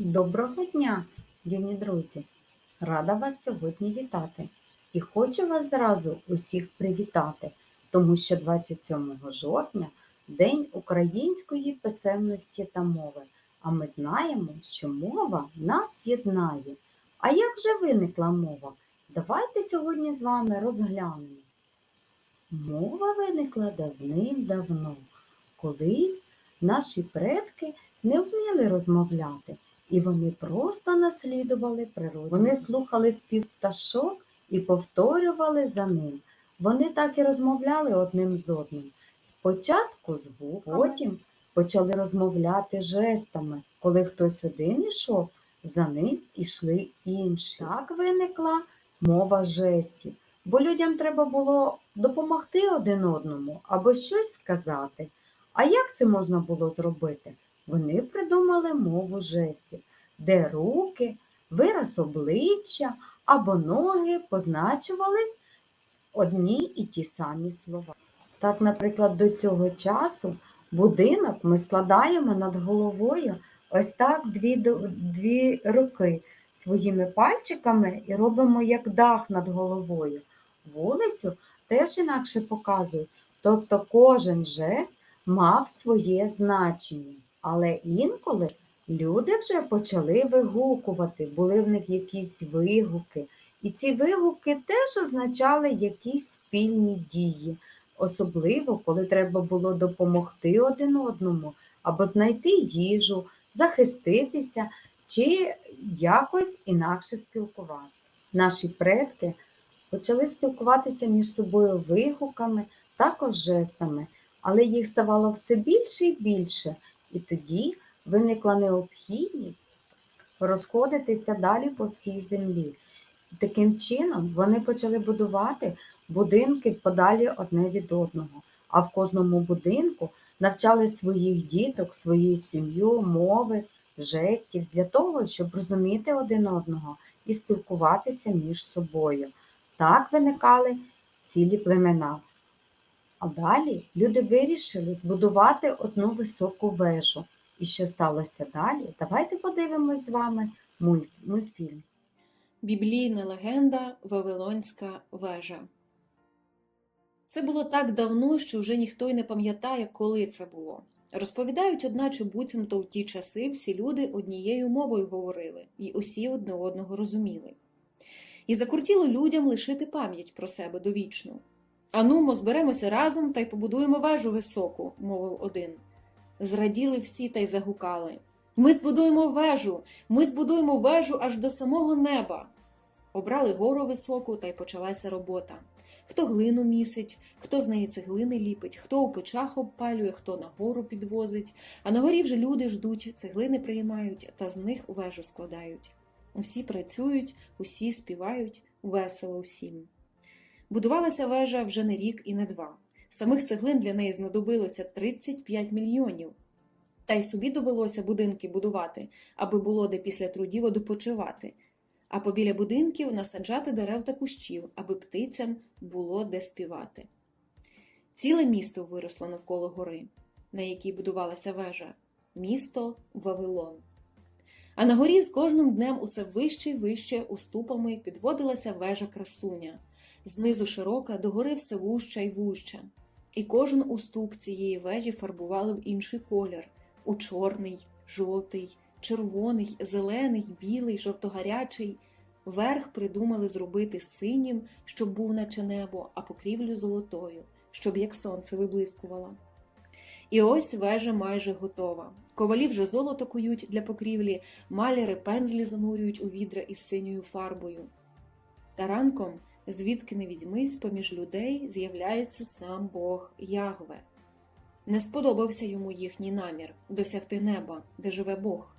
Доброго дня, юні друзі! Рада вас сьогодні вітати. І хочу вас зразу усіх привітати, тому що 27 жовтня День української писемності та мови. А ми знаємо, що мова нас єднає. А як же виникла мова? Давайте сьогодні з вами розглянемо. Мова виникла давним-давно. Колись наші предки не вміли розмовляти, і вони просто наслідували природу. Вони слухали спів пташок і повторювали за ним. Вони так і розмовляли одним з одним. Спочатку звуками, потім почали розмовляти жестами. Коли хтось один ішов, за ним ішли інші. Так виникла мова жестів, бо людям треба було допомогти один одному або щось сказати. А як це можна було зробити? Вони придумали мову жестів, де руки, вираз обличчя або ноги позначувались одні і ті самі слова. Так, наприклад, до цього часу будинок ми складаємо над головою ось так дві, дві руки своїми пальчиками і робимо як дах над головою. Вулицю теж інакше показують, тобто кожен жест мав своє значення. Але інколи люди вже почали вигукувати, були в них якісь вигуки. І ці вигуки теж означали якісь спільні дії, особливо коли треба було допомогти один одному або знайти їжу, захиститися чи якось інакше спілкувати. Наші предки почали спілкуватися між собою вигуками, також жестами, але їх ставало все більше і більше, і тоді виникла необхідність розходитися далі по всій землі. І таким чином вони почали будувати будинки подалі одне від одного, а в кожному будинку навчали своїх діток, свою сім'ю, мови, жестів для того, щоб розуміти один одного і спілкуватися між собою. Так виникали цілі племена. А далі люди вирішили збудувати одну високу вежу. І що сталося далі? Давайте подивимось з вами мульт, мультфільм. Біблійна легенда Вавилонська вежа. Це було так давно, що вже ніхто й не пам'ятає, коли це було. Розповідають, одначе, буцімто в ті часи всі люди однією мовою говорили, і усі одне одного розуміли. І закуртіло людям лишити пам'ять про себе довічну. Анумо, зберемося разом та й побудуємо вежу високу, мовив один. Зраділи всі та й загукали. Ми збудуємо вежу, ми збудуємо вежу аж до самого неба. Обрали гору високу, та й почалася робота. Хто глину місить, хто з неї цеглини ліпить, хто у печах обпалює, хто на гору підвозить, а на горі вже люди ждуть, цеглини приймають та з них вежу складають. Усі працюють, усі співають, весело всім. Будувалася вежа вже не рік і не два. Самих цеглин для неї знадобилося 35 мільйонів. Та й собі довелося будинки будувати, аби було де після трудів одопочивати, а побіля будинків насаджати дерев та кущів, аби птицям було де співати. Ціле місто виросло навколо гори, на якій будувалася вежа місто Вавилон. А на горі з кожним днем усе вище й вище уступами підводилася вежа красуня, знизу широка, догори все вужча й вужча. І кожен уступ цієї вежі фарбували в інший колір у чорний, жовтий, червоний, зелений, білий, жовтогарячий. Верх придумали зробити синім, щоб був наче небо, а покрівлю золотою, щоб як сонце виблискувала. І ось вежа майже готова. Ковалі вже золото кують для покрівлі, маляри пензлі занурюють у відра із синьою фарбою. Та ранком, звідки не візьмись, поміж людей з'являється сам Бог Ягве. Не сподобався йому їхній намір досягти неба, де живе Бог.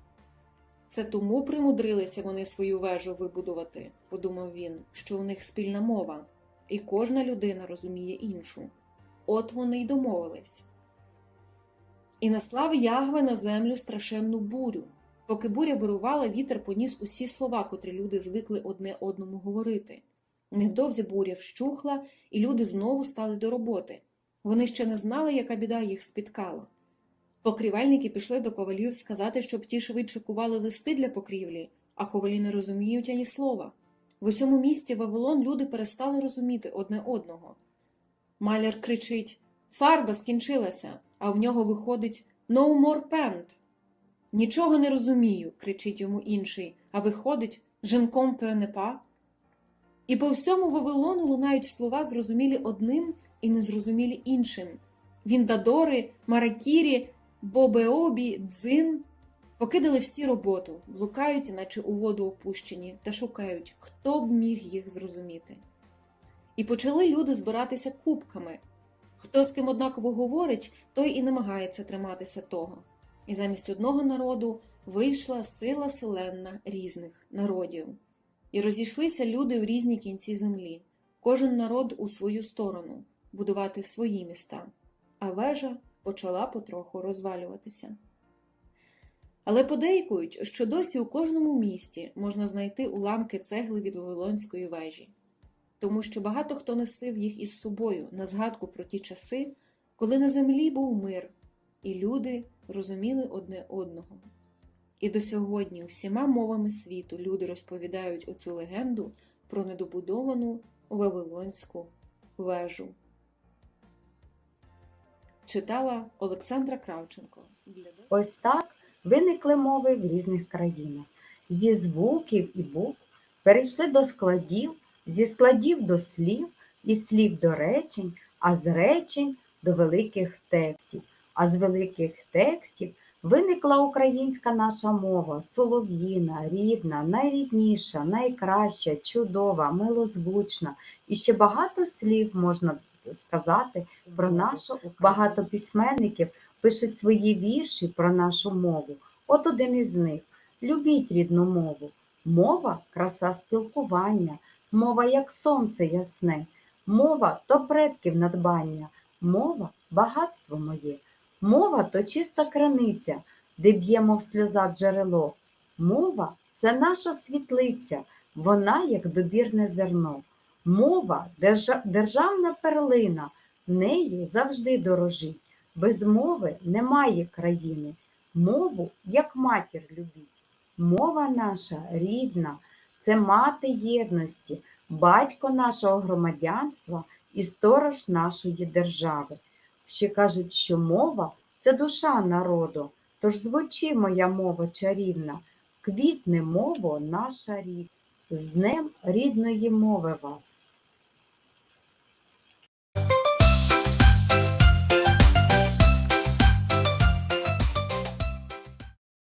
Це тому примудрилися вони свою вежу вибудувати, подумав він, що у них спільна мова, і кожна людина розуміє іншу. От вони й домовились. І наслав Ягве на землю страшенну бурю. Поки буря вирувала, вітер поніс усі слова, котрі люди звикли одне одному говорити. Невдовзі буря вщухла, і люди знову стали до роботи. Вони ще не знали, яка біда їх спіткала. Покрівельники пішли до ковалів сказати, щоб ті швидше кували листи для покрівлі, а ковалі не розуміють ані слова. В усьому місті Вавилон люди перестали розуміти одне одного. Маляр кричить Фарба скінчилася, а в нього виходить No more paint. Нічого не розумію, кричить йому інший, а виходить жінком перенепа. І по всьому Вавилону лунають слова, зрозумілі одним і незрозумілі іншим. Віндадори, Маракірі, Бобеобі, Дзин покидали всі роботу, блукають, наче у воду опущені, та шукають, хто б міг їх зрозуміти. І почали люди збиратися кубками. Хто з ким однаково говорить, той і намагається триматися того. І замість одного народу вийшла сила селенна різних народів. І розійшлися люди в різні кінці землі, кожен народ у свою сторону, будувати свої міста, а вежа почала потроху розвалюватися. Але подейкують, що досі у кожному місті можна знайти уламки цегли від Вавилонської вежі, тому що багато хто носив їх із собою на згадку про ті часи, коли на землі був мир, і люди розуміли одне одного. І до сьогодні всіма мовами світу люди розповідають оцю легенду про недобудовану Вавилонську вежу. Читала Олександра Кравченко. Ось так виникли мови в різних країнах. Зі звуків і букв перейшли до складів, зі складів до слів, із слів до речень, а з речень до великих текстів. А з великих текстів виникла українська наша мова, солов'їна, рідна, найрідніша, найкраща, чудова, милозвучна. І ще багато слів можна сказати про нашу Багато письменників пишуть свої вірші про нашу мову. От один із них. Любіть рідну мову. Мова краса спілкування, мова як сонце ясне, мова то предків надбання, мова багатство моє, мова то чиста краниця, де б'ємо в сльоза джерело. Мова це наша світлиця, вона як добірне зерно. Мова держа- державна перлина, нею завжди дорожить. Без мови немає країни. Мову, як матір любіть. Мова наша рідна, це мати єдності, батько нашого громадянства і сторож нашої держави. Ще кажуть, що мова це душа народу. Тож звучи, моя мова чарівна, квітне мово наша рід. З Днем рідної мови вас!